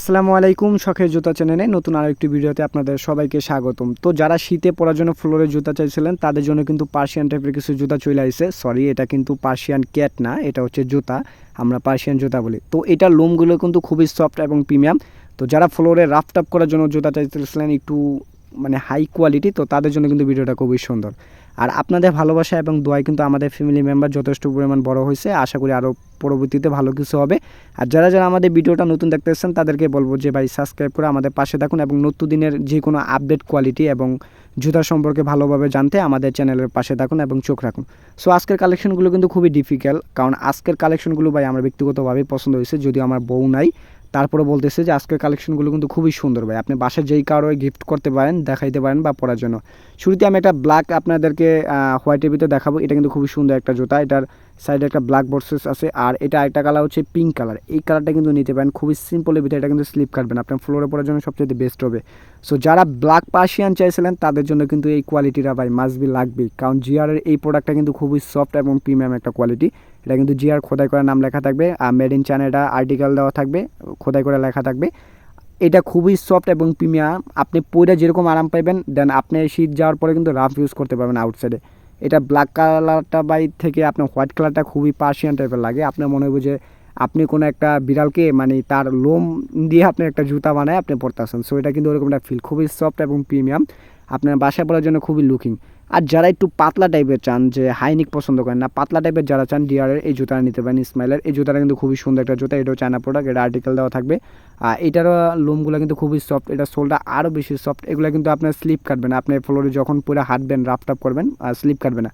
আসসালামু আলাইকুম, শখের জুতা চ্যানেলে নতুন আরও একটি ভিডিওতে আপনাদের সবাইকে স্বাগতম। তো যারা শীতে পরার জন্য ফ্লোরের জুতা চাইছিলেন, তাদের জন্য কিন্তু পার্সিয়ান টাইপের কিছু জুতা চলে আসছে সরি এটা কিন্তু পার্সিয়ান ক্যাট না, এটা হচ্ছে জুতা। আমরা পার্সিয়ান জুতা বলি। তো এটা লোমগুলো কিন্তু খুবই সফট এবং প্রিমিয়াম। তো যারা ফ্লোরে রাফ টাপ করার জন্য জুতা চাইছিলেন, একটু মানে হাই কোয়ালিটি তো তাদের জন্য কিন্তু ভিডিওটা খুবই সুন্দর। আর আপনাদের ভালোবাসা এবং দোয়াই কিন্তু আমাদের ফ্যামিলি মেম্বার যথেষ্ট পরিমাণ বড় হয়েছে। আশা করি আরও পরবর্তীতে ভালো কিছু হবে। আর যারা যারা আমাদের ভিডিওটা নতুন দেখতেছেন তাদেরকে বলব যে ভাই সাবস্ক্রাইব করে আমাদের পাশে থাকুন এবং নতুন দিনের যে কোনো আপডেট কোয়ালিটি এবং জুতা সম্পর্কে ভালোভাবে জানতে আমাদের চ্যানেলের পাশে থাকুন এবং চোখ রাখুন। সো আজকের কালেকশনগুলো কিন্তু খুবই ডিফিকাল্ট কারণ আজকের কালেকশনগুলো ভাই আমার ব্যক্তিগতভাবেই পছন্দ হয়েছে, যদিও আমার বউ নাই। তারপরে বলতেছে যে আজকের কালেকশনগুলো কিন্তু খুবই সুন্দর ভাই। আপনি বাসায় যেই কারও গিফট করতে পারেন, দেখাইতে পারেন বা পরার জন্য। শুরুতে আমি একটা ব্ল্যাক আপনাদেরকে হোয়াইটের ভিতরে দেখাবো। এটা কিন্তু খুবই সুন্দর একটা জুতা। এটার সাইডে একটা ব্ল্যাক বর্সেস আছে। আর এটা একটা কালার হচ্ছে পিঙ্ক কালার এই কালারটা কিন্তু নিতে পারেন। খুবই সিম্পলের ভিতরে এটা কিন্তু স্লিপ কাটবেন। আপনার ফ্লোরে পরার জন্য সবচেয়ে বেস্ট হবে। সো যারা ব্ল্যাক পার্সিয়ান চাইছিলেন, তাদের জন্য কিন্তু এই কোয়ালিটিটা ভাই মাস্ট বি লাগবেই। কারণ জিআরের এই প্রোডাক্টটা কিন্তু খুবই সফট এবং প্রিমিয়াম একটা কোয়ালিটি এটা কিন্তু জিআর খোদাই করার নাম লেখা থাকবে, আর মেড ইন চায়নাটা আর্টিকেল দেওয়া থাকবে, খোদাই করে লেখা থাকবে। এটা খুবই সফট এবং প্রিমিয়াম আপনি পরে যেরকম আরাম পাইবেন দেন আপনি শীত যাওয়ার পরে কিন্তু রাফ ইউজ করতে পারবেন আউটসাইডে এটা ব্ল্যাক কালারটা বাই থেকে আপনার হোয়াইট কালারটা খুবই পার্সিয়ান টাইপের লাগে। আপনার মনে হবে যে আপনি কোনো একটা বিড়ালকে মানে তার লোম দিয়ে আপনি একটা জুতা বানায় আপনি পরতেছেন। সো এটা কিন্তু ওরকম একটা ফিল খুবই সফট এবং প্রিমিয়াম আপনার বাসায় পরার জন্য খুবই লুকিং আর যারা একটু পাতলা টাইপের চান, যে হাইনিক পছন্দ করেন না, পাতলা টাইপের যারা চান ডিআরের এই জুতাটা নিতে পারেন ইসমাইলের এই জুতাটা কিন্তু খুবই সুন্দর একটা জুতা, এটাও চায়না প্রোডাক্ট এটা আর্টিকেল দেওয়া থাকবে। আর এটারও লোমগুলো কিন্তু খুবই সফট এটা সোলটা আরও বেশি সফট এগুলো কিন্তু আপনার স্লিপ কাটবে না, আপনি ফ্লোরে যখন পুরো হাঁটবেন রাফ টাপ করবেন, আর স্লিপ কাটবে না।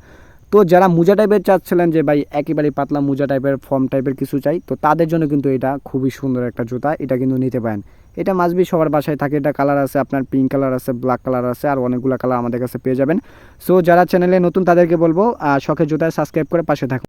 তো যারা মোজা টাইপের চাচ্ছিলেন, যে ভাই একেবারে পাতলা মোজা টাইপের ফর্ম টাইপের কিছু চাই, তো তাদের জন্য কিন্তু এটা খুবই সুন্দর একটা জুতা, এটা কিন্তু নিতে পারেন। এটা মাসবি সবার বাসায় থাকে। এটা কালার আছে, আপনার পিঙ্ক কালার আছে ব্ল্যাক কালার আছে, আর অনেকগুলো কালার আমাদের কাছে পেয়ে যাবেন। সো যারা চ্যানেলে নতুন তাদেরকে বলব শখের জুতায় সাবস্ক্রাইব করে পাশে থাকুন।